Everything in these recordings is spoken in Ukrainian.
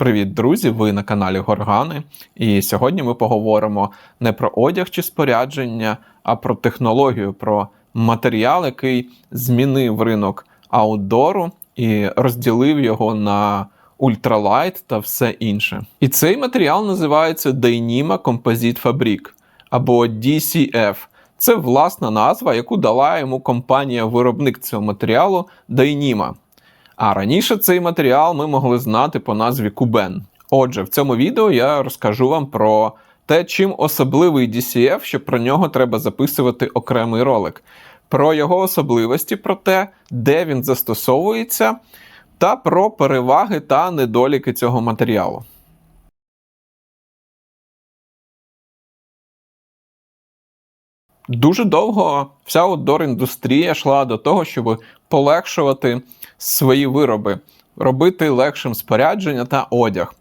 Привіт, друзі! Ви на каналі Горгани. І сьогодні ми поговоримо не про одяг чи спорядження, а про технологію, про матеріал, який змінив ринок аутдору і розділив його на ультралайт та все інше. І цей матеріал називається Dyneema Composite Fabric або DCF. Це власна назва, яку дала йому компанія-виробник цього матеріалу Dyneema. А раніше цей матеріал ми могли знати по назві Кубен. Отже, в цьому відео я розкажу вам про те, чим особливий DCF, що про нього треба записувати окремий ролик, про його особливості, про те, де він застосовується, та про переваги та недоліки цього матеріалу. Дуже довго вся outdoor індустрія йшла до того, щоб полегшувати свої вироби, робити легшим спорядження та одяг.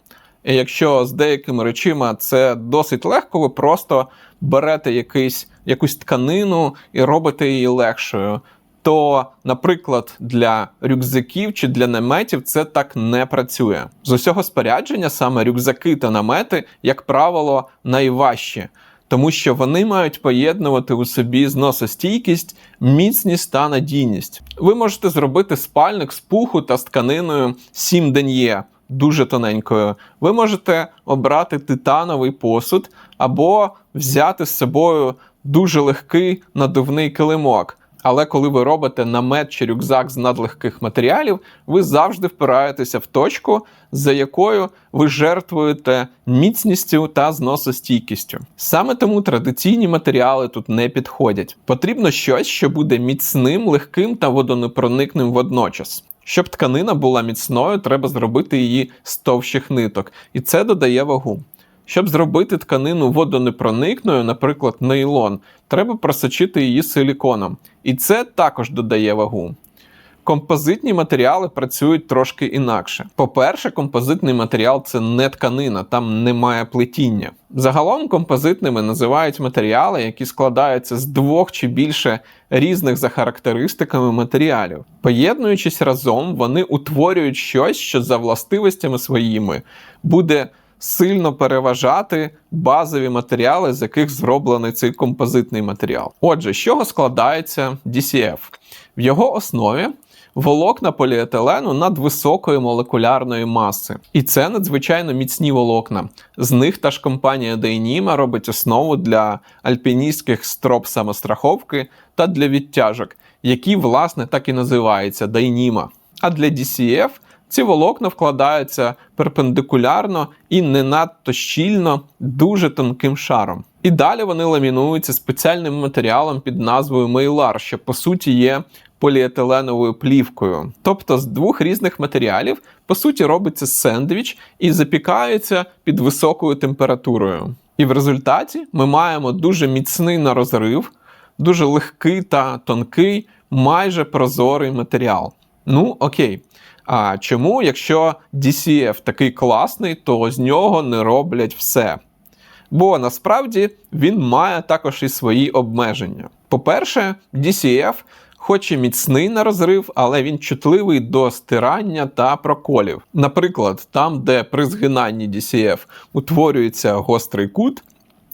І якщо з деякими речима це досить легко, ви просто берете якийсь, якусь тканину і робите її легшою. То, наприклад, для рюкзаків чи для наметів це так не працює. З усього спорядження саме рюкзаки та намети, як правило, найважчі тому що вони мають поєднувати у собі зносостійкість, міцність та надійність. Ви можете зробити спальник з пуху та з тканиною 7 ден'є. Дуже тоненькою, ви можете обрати титановий посуд або взяти з собою дуже легкий надувний килимок. Але коли ви робите намет чи рюкзак з надлегких матеріалів, ви завжди впираєтеся в точку, за якою ви жертвуєте міцністю та зносостійкістю. Саме тому традиційні матеріали тут не підходять. Потрібно щось, що буде міцним, легким та водонепроникним водночас. Щоб тканина була міцною, треба зробити її з товщих ниток, і це додає вагу. Щоб зробити тканину водонепроникною, наприклад, нейлон, треба просочити її силіконом. І це також додає вагу. Композитні матеріали працюють трошки інакше. По-перше, композитний матеріал це не тканина, там немає плетіння. Загалом композитними називають матеріали, які складаються з двох чи більше різних за характеристиками матеріалів. Поєднуючись разом, вони утворюють щось, що за властивостями своїми буде сильно переважати базові матеріали, з яких зроблений цей композитний матеріал. Отже, з чого складається DCF? В його основі волокна поліетилену надвисокої молекулярної маси. І це надзвичайно міцні волокна. З них та ж компанія Dyneema робить основу для альпіністських строп самостраховки та для відтяжок, які, власне, так і називаються Dyneema. А для DCF ці волокна вкладаються перпендикулярно і не надто щільно, дуже тонким шаром. І далі вони ламінуються спеціальним матеріалом під назвою Мейлар, що по суті є поліетиленовою плівкою. Тобто з двох різних матеріалів, по суті, робиться сендвіч і запікається під високою температурою. І в результаті ми маємо дуже міцний на розрив, дуже легкий та тонкий, майже прозорий матеріал. Ну, окей. А чому, якщо DCF такий класний, то з нього не роблять все? Бо насправді він має також і свої обмеження. По-перше, DCF, хоч і міцний на розрив, але він чутливий до стирання та проколів. Наприклад, там, де при згинанні DCF утворюється гострий кут,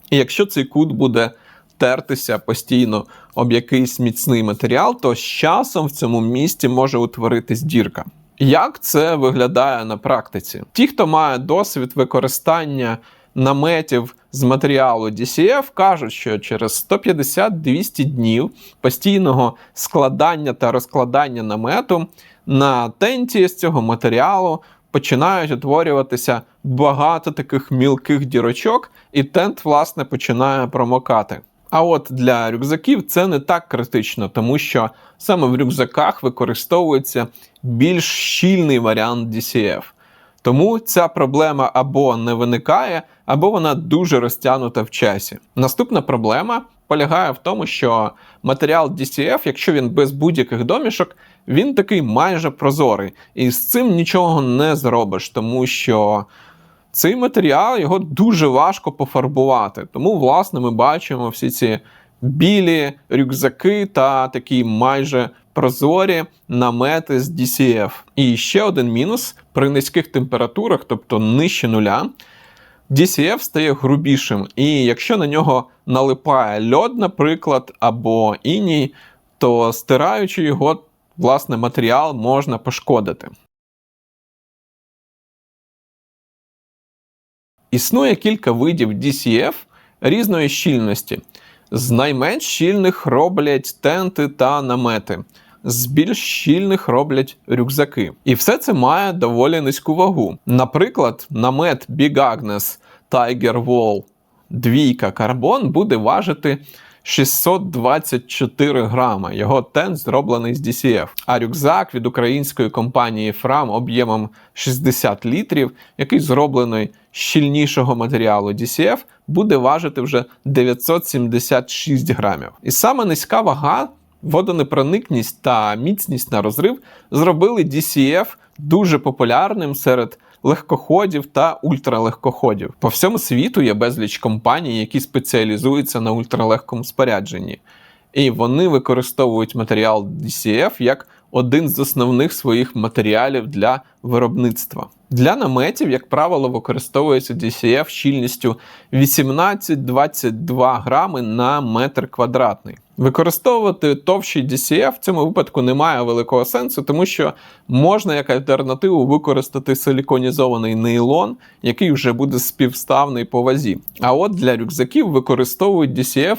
і якщо цей кут буде тертися постійно об якийсь міцний матеріал, то з часом в цьому місці може утворитись дірка. Як це виглядає на практиці? Ті, хто має досвід використання наметів з матеріалу DCF, кажуть, що через 150-200 днів постійного складання та розкладання намету на тенті з цього матеріалу починають утворюватися багато таких мілких дірочок, і тент, власне, починає промокати. А от для рюкзаків це не так критично, тому що саме в рюкзаках використовується більш щільний варіант DCF. Тому ця проблема або не виникає, або вона дуже розтягнута в часі. Наступна проблема полягає в тому, що матеріал DCF, якщо він без будь-яких домішок, він такий майже прозорий. І з цим нічого не зробиш, тому що цей матеріал його дуже важко пофарбувати. Тому, власне, ми бачимо всі ці білі рюкзаки та такі майже прозорі намети з DCF. І ще один мінус при низьких температурах, тобто нижче нуля. DCF стає грубішим, і якщо на нього налипає льод, наприклад, або іній, то стираючи його, власне, матеріал можна пошкодити. Існує кілька видів DCF різної щільності. З найменш щільних роблять тенти та намети, з більш щільних роблять рюкзаки. І все це має доволі низьку вагу. Наприклад, намет Big Agnes Tiger Wall двійка карбон буде важити 624 грама. Його тент зроблений з DCF. А рюкзак від української компанії Fram об'ємом 60 літрів, який зроблений з щільнішого матеріалу DCF, буде важити вже 976 грамів. І саме низька вага. Водонепроникність та міцність на розрив зробили DCF дуже популярним серед легкоходів та ультралегкоходів. По всьому світу є безліч компаній, які спеціалізуються на ультралегкому спорядженні, і вони використовують матеріал DCF як один з основних своїх матеріалів для виробництва. Для наметів, як правило, використовується DCF щільністю 18-22 грами на метр квадратний. Використовувати товщий DCF в цьому випадку немає великого сенсу, тому що можна як альтернативу використати силіконізований нейлон, який вже буде співставний по вазі. А от для рюкзаків використовують DCF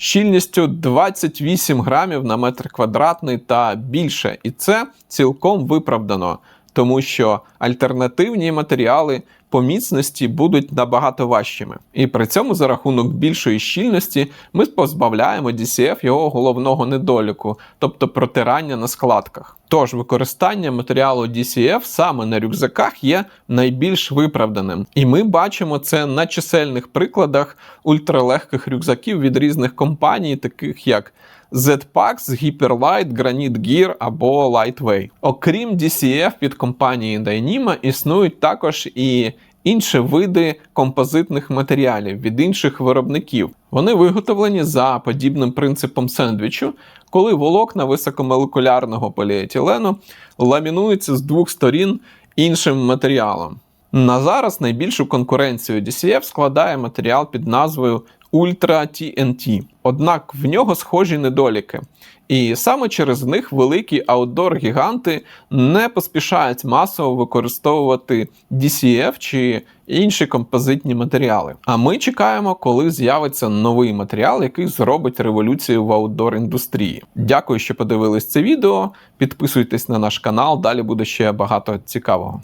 щільністю 28 грамів на метр квадратний та більше. І це цілком виправдано, тому що альтернативні матеріали по міцності будуть набагато важчими. І при цьому за рахунок більшої щільності ми позбавляємо DCF його головного недоліку, тобто протирання на складках. Тож використання матеріалу DCF саме на рюкзаках є найбільш виправданим. І ми бачимо це на чисельних прикладах ультралегких рюкзаків від різних компаній, таких як Z-Pax, Hyperlight, Granite Gear або Lightway. Окрім DCF від компанії Dyneema існують також і інші види композитних матеріалів від інших виробників. Вони виготовлені за подібним принципом сендвічу, коли волокна високомолекулярного поліетилену ламінуються з двох сторін іншим матеріалом. На зараз найбільшу конкуренцію DCF складає матеріал під назвою Ultra TNT. Однак в нього схожі недоліки. І саме через них великі аутдор-гіганти не поспішають масово використовувати DCF чи інші композитні матеріали. А ми чекаємо, коли з'явиться новий матеріал, який зробить революцію в аутдор індустрії. Дякую, що подивились це відео. Підписуйтесь на наш канал, далі буде ще багато цікавого.